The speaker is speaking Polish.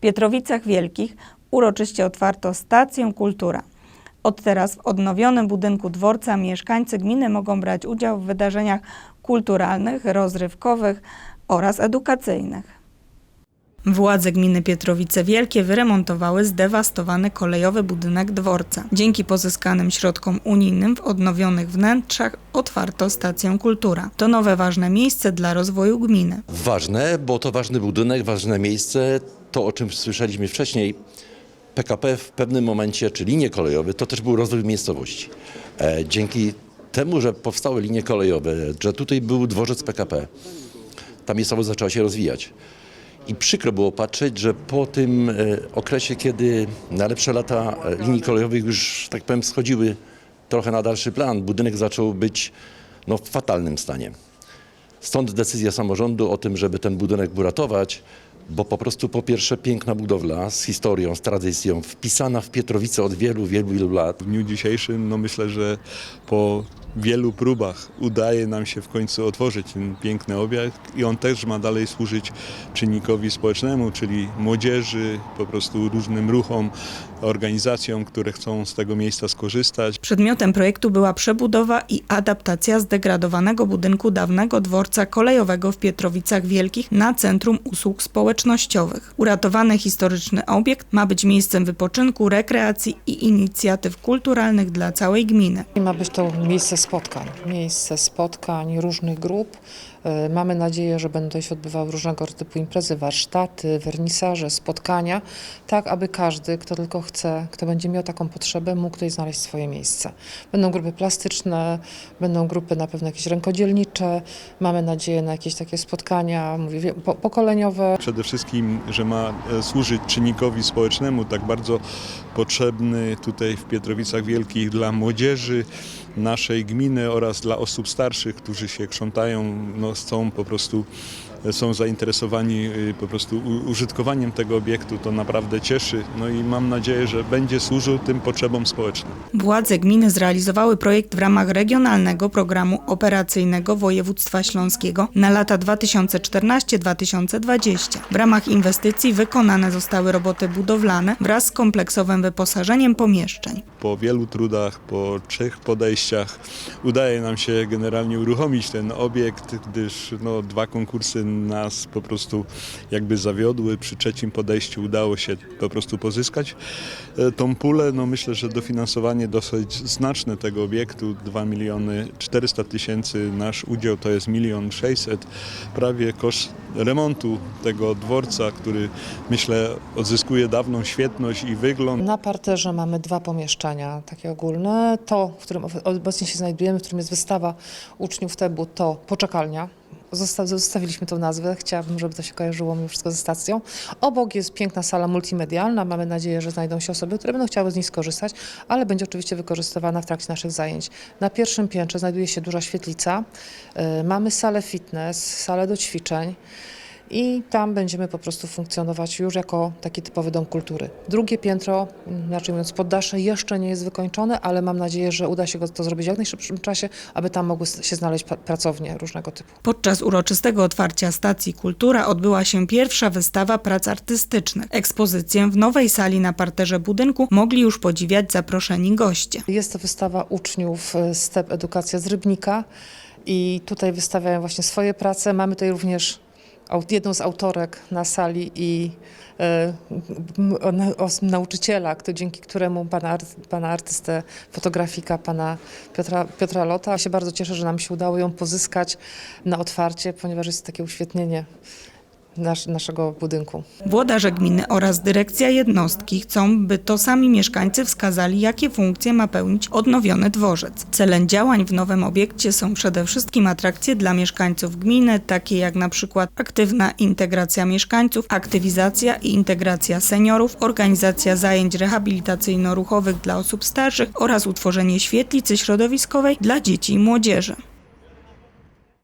Pietrowicach Wielkich uroczyście otwarto stację Kultura. Od teraz w odnowionym budynku dworca mieszkańcy gminy mogą brać udział w wydarzeniach kulturalnych, rozrywkowych oraz edukacyjnych. Władze gminy Pietrowice Wielkie wyremontowały zdewastowany kolejowy budynek dworca. Dzięki pozyskanym środkom unijnym w odnowionych wnętrzach otwarto stację Kultura. To nowe ważne miejsce dla rozwoju gminy. Ważne, bo to ważny budynek, ważne miejsce. To, o czym słyszeliśmy wcześniej, PKP w pewnym momencie, czy linie kolejowe, to też był rozwój miejscowości. E, dzięki temu, że powstały linie kolejowe, że tutaj był dworzec PKP, ta miejscowość zaczęła się rozwijać. I przykro było patrzeć, że po tym e, okresie, kiedy najlepsze lata e, linii kolejowych już, tak powiem, schodziły trochę na dalszy plan, budynek zaczął być no, w fatalnym stanie. Stąd decyzja samorządu o tym, żeby ten budynek uratować, bo po prostu po pierwsze piękna budowla z historią, z tradycją, wpisana w Pietrowice od wielu, wielu, wielu lat. W dniu dzisiejszym no myślę, że po wielu próbach udaje nam się w końcu otworzyć ten piękny obiekt i on też ma dalej służyć czynnikowi społecznemu, czyli młodzieży, po prostu różnym ruchom, organizacjom, które chcą z tego miejsca skorzystać. Przedmiotem projektu była przebudowa i adaptacja zdegradowanego budynku dawnego dworca kolejowego w Pietrowicach Wielkich na Centrum Usług Społecznościowych. Uratowany historyczny obiekt ma być miejscem wypoczynku, rekreacji i inicjatyw kulturalnych dla całej gminy. I Ma być to miejsce spotkań, miejsce spotkań różnych grup. E, Mamy nadzieję, że będą się odbywały różnego typu imprezy, warsztaty, wernisaże, spotkania, tak aby każdy, kto tylko chce, kto będzie miał taką potrzebę, mógł tutaj znaleźć swoje miejsce. Będą grupy plastyczne, będą grupy na pewno jakieś rękodzielnicze, mamy nadzieję na jakieś takie spotkania mówię, po- pokoleniowe, Przede wszystkim, że ma e, służyć czynnikowi społecznemu, tak bardzo potrzebny tutaj w Pietrowicach Wielkich dla młodzieży naszej gminy oraz dla osób starszych, którzy się krzątają, no, chcą po prostu są zainteresowani y, po prostu użytkowaniem tego obiektu, to naprawdę cieszy. No i mam nadzieję, że będzie służył tym potrzebom społecznym. Władze gminy zrealizowały projekt w ramach Regionalnego Programu Operacyjnego Województwa Śląskiego na lata 2014-2020. W ramach inwestycji wykonane zostały roboty budowlane wraz z kompleksowym wyposażeniem pomieszczeń. Po wielu trudach, po trzech podejściach udaje nam się generalnie uruchomić ten obiekt, gdyż no, dwa konkursy nas po prostu jakby zawiodły. Przy trzecim podejściu udało się po prostu pozyskać e, tą pulę. No, myślę, że dofinansowanie dosyć znaczne tego obiektu, 2 miliony 400 tysięcy, nasz udział to jest milion 600, prawie koszt remontu tego dworca, który myślę odzyskuje dawną świetność i wygląd. Na parterze mamy dwa pomieszczenia takie ogólne. To, w którym ob- obecnie się znajdujemy, w którym jest wystawa uczniów TEB-u, to poczekalnia. Zosta- Zostawiliśmy tą nazwę, chciałabym, żeby to się kojarzyło mimo wszystko ze stacją. Obok jest piękna sala multimedialna. Mamy nadzieję, że znajdą się osoby, które będą chciały z niej skorzystać, ale będzie oczywiście wykorzystywana w trakcie naszych zajęć. Na pierwszym piętrze znajduje się duża świetlica. Y, Mamy salę fitness, salę do ćwiczeń. I tam będziemy po prostu funkcjonować już jako taki typowy dom kultury. Drugie piętro, inaczej mówiąc poddasze, jeszcze nie jest wykończone, ale mam nadzieję, że uda się go to zrobić w jak najszybszym czasie, aby tam mogły się znaleźć pra- pracownie różnego typu. Podczas uroczystego otwarcia stacji Kultura odbyła się pierwsza wystawa prac artystycznych. Ekspozycję w nowej sali na parterze budynku mogli już podziwiać zaproszeni goście. Jest to wystawa uczniów e, STEP Edukacja z Rybnika i tutaj wystawiają właśnie swoje prace. Mamy tutaj również jedną z autorek na sali i e, nauczyciela, dzięki któremu pana, pana artystę, fotografika, pana Piotra, Piotra Lota. Ja się bardzo cieszę, że nam się udało ją pozyskać na otwarcie, ponieważ jest takie uświetnienie nasz, naszego budynku. Włodarze gminy oraz dyrekcja jednostki chcą, by to sami mieszkańcy wskazali, jakie funkcje ma pełnić odnowiony dworzec. Celem działań w nowym obiekcie są przede wszystkim atrakcje dla mieszkańców gminy, takie jak na przykład aktywna integracja mieszkańców, aktywizacja i integracja seniorów, organizacja zajęć rehabilitacyjno-ruchowych dla osób starszych oraz utworzenie świetlicy środowiskowej dla dzieci i młodzieży.